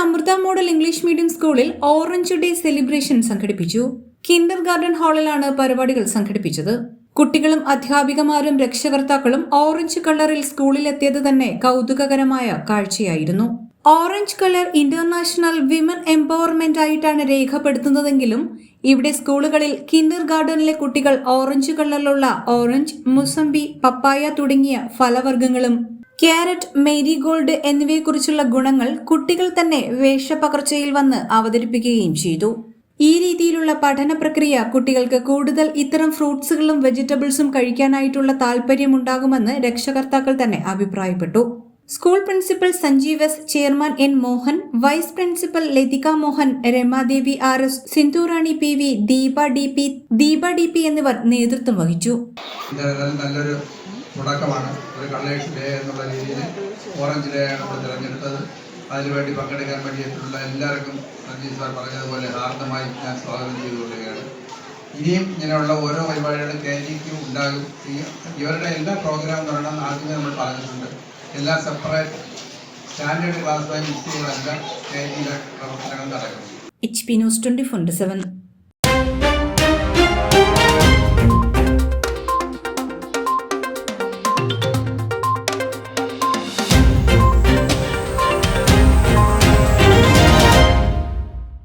Amrita model English medium സ്കൂളിൽ orange day celebration സംഘടിപ്പിച്ചു. Kindergarten ഹാളിലാണ് പരിപാടികൾ സംഘടിപ്പിച്ചത്. കുട്ടികളും അധ്യാപികമാരും രക്ഷകർത്താക്കളും ഓറഞ്ച് കളറിൽ സ്കൂളിലെത്തിയത് തന്നെ കൗതുകകരമായ കാഴ്ചയായിരുന്നു. Orange colour international women empowerment ആയിട്ടാണ് രേഖപ്പെടുത്തുന്നതെങ്കിലും ഇവിടെ സ്കൂളുകളിൽ കിൻഡർ ഗാർഡനിലെ കുട്ടികൾ ഓറഞ്ച് കളറിലുള്ള ഓറഞ്ച് മുസംബി പപ്പായ തുടങ്ങിയ ഫലവർഗങ്ങളും ക്യാരറ്റ് മേരിഗോൾഡ് എന്നിവയെക്കുറിച്ചുള്ള ഗുണങ്ങൾ കുട്ടികൾ തന്നെ വേഷപകർച്ചയിൽ വന്ന് അവതരിപ്പിക്കുകയും ചെയ്തു. ഈ രീതിയിലുള്ള പഠന പ്രക്രിയ കുട്ടികൾക്ക് കൂടുതൽ ഇത്തരം ഫ്രൂട്ട്സുകളും വെജിറ്റബിൾസും കഴിക്കാനായിട്ടുള്ള താല്പര്യമുണ്ടാകുമെന്ന് രക്ഷകർത്താക്കൾ തന്നെ അഭിപ്രായപ്പെട്ടു. School principal Sanjeev S chairman N Mohan vice principal Lathika Mohan Ramadevi R S Sindhurani P V Deepa D P Deepa D P എന്നിവർ നേതൃത്വം വഹിച്ചു. തുടക്കമാണ്. ഒരു കള്ളേഷ് ഡേ എന്നുള്ള രീതിയിൽ ഓറഞ്ച് ഡേ നമ്മൾ തിരഞ്ഞെടുത്തത്. അതിനുവേണ്ടി പങ്കെടുക്കാൻ വേണ്ടിയിട്ടുള്ള എല്ലാവർക്കും സഞ്ജീവ് സാർ പറഞ്ഞതുപോലെ ഹാർദമായി ഞാൻ സ്വാഗതം ചെയ്തുകൊള്ളുകയാണ്. ഇനിയും ഇങ്ങനെയുള്ള ഓരോ പരിപാടികളും കെ ജിക്കും ഉണ്ടാകും. ഇവരുടെ എല്ലാ പ്രോഗ്രാം എന്ന് പറയുന്നത് ആദ്യമേ നമ്മൾ പറഞ്ഞിട്ടുണ്ട്. എല്ലാ സെപ്പറേറ്റ് സ്റ്റാൻഡേർഡ് ക്ലാസ്സുമായി മിക്സ് ചെയ്തല്ല കെ ജിയിലെ പ്രവർത്തനങ്ങൾ നടക്കും. H P news four seven